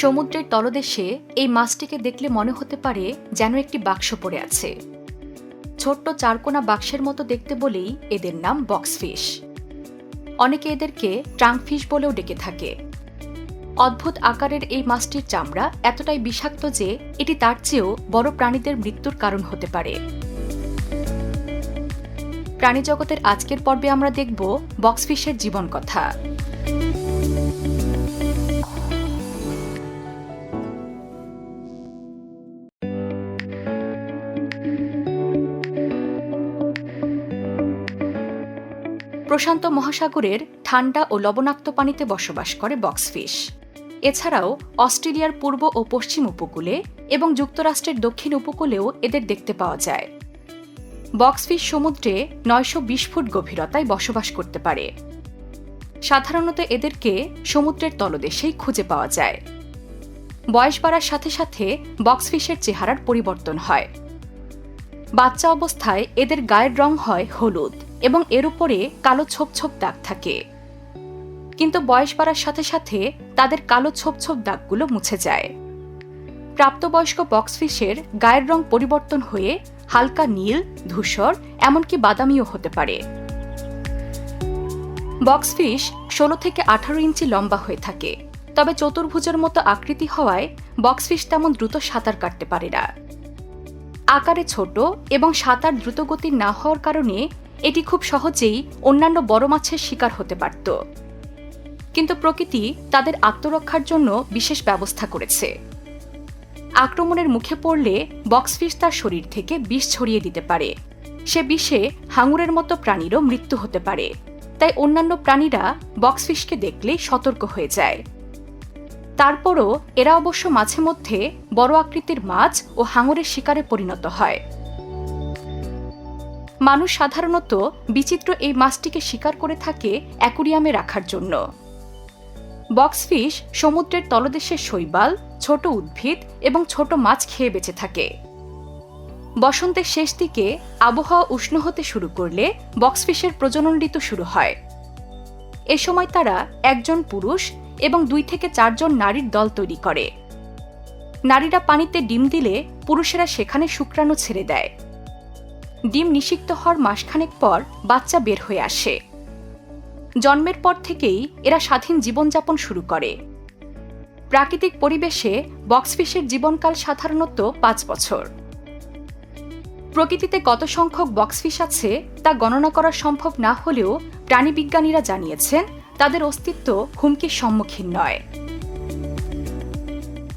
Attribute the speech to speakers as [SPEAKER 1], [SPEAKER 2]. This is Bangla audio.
[SPEAKER 1] সমুদ্রের তলদেশে এই মাছটিকে দেখলে মনে হতে পারে যেন একটি বাক্স পড়ে আছে। ছোট্ট চারকোনা বাক্সের মতো দেখতে বলেই এদের নাম বক্সফিশ। অনেকে এদেরকে ট্রাঙ্কফিশ বলেও ডেকে থাকে। অদ্ভুত আকারের এই মাছটির চামড়া এতটাই বিষাক্ত যে এটি তার চেয়েও বড় প্রাণীদের মৃত্যুর কারণ হতে পারে। প্রাণীজগতের আজকের পর্বে আমরা দেখব বক্সফিশের জীবন কথা। প্রশান্ত মহাসাগরের ঠান্ডা ও লবণাক্ত পানিতে বসবাস করে বক্সফিশ। এছাড়াও অস্ট্রেলিয়ার পূর্ব ও পশ্চিম উপকূলে এবং যুক্তরাষ্ট্রের দক্ষিণ উপকূলেও এদের দেখতে পাওয়া যায়। বক্সফিশ সমুদ্রে নয়শো বিশ ফুট গভীরতায় বসবাস করতে পারে। সাধারণত এদেরকে সমুদ্রের তলদেশেই খুঁজে পাওয়া যায়। বয়স বাড়ার সাথে সাথে বক্সফিশের চেহারার পরিবর্তন হয়। বাচ্চা অবস্থায় এদের গায়ের রং হয় হলুদ। এবং এর উপরে কালো ছোপ ছোপ দাগ থাকে। কিন্তু বয়স বাড়ার সাথে সাথে তাদের কালো ছোপ ছোপ দাগগুলো মুছে যায়। প্রাপ্তবয়স্ক বক্সফিশের গায়ের রং পরিবর্তন হয়ে হালকা নীল, ধূসর, এমনকি বাদামিও হতে পারে। বক্সফিশ ষোলো থেকে আঠারো ইঞ্চি লম্বা হয়ে থাকে, তবে চতুর্ভুজের মতো আকৃতি হওয়ায় বক্সফিশ তেমন দ্রুত সাঁতার কাটতে পারে না। আকারে ছোট এবং সাঁতার দ্রুতগতির না হওয়ার কারণে এটি খুব সহজেই অন্যান্য বড় মাছের শিকার হতে পারত। কিন্তু প্রকৃতি তাদের আত্মরক্ষার জন্য বিশেষ ব্যবস্থা করেছে। আক্রমণের মুখে পড়লে বক্সফিশ তার শরীর থেকে বিষ ছড়িয়ে দিতে পারে। সে বিষে হাঙুরের মতো প্রাণীরও মৃত্যু হতে পারে। তাই অন্যান্য প্রাণীরা বক্সফিশকে দেখলেই সতর্ক হয়ে যায়। তারপরও এরা অবশ্য মাঝে মধ্যে বড় আকৃতির মাছ ও হাঙরের শিকারে পরিণত হয়। মানুষ সাধারণত বিচিত্র এই মাছটিকে শিকার করে থাকে অ্যাকুরিয়ামে রাখার জন্য। বক্সফিশ সমুদ্রের তলদেশের শৈবাল, ছোট উদ্ভিদ এবং ছোট মাছ খেয়ে বেঁচে থাকে। বসন্তের শেষ দিকে আবহাওয়া উষ্ণ হতে শুরু করলে বক্সফিশের প্রজনন ঋতু শুরু হয়। এ সময় তারা একজন পুরুষ এবং দুই থেকে চারজন নারীর দল তৈরি করে। নারীরা পানিতে ডিম দিলে পুরুষেরা সেখানে শুক্রাণু ছেড়ে দেয়। ডিম নিষিক্ত হওয়ার মাসখানেক পর বাচ্চা বের হয়ে আসে। জন্মের পর থেকেই এরা স্বাধীন জীবনযাপন শুরু করে। প্রাকৃতিক পরিবেশে বক্সফিশের জীবনকাল সাধারণত পাঁচ বছর। প্রকৃতিতে কত সংখ্যক বক্সফিশ আছে তা গণনা করা সম্ভব না হলেও প্রাণীবিজ্ঞানীরা জানিয়েছেন, তাদের অস্তিত্ব হুমকির সম্মুখীন নয়।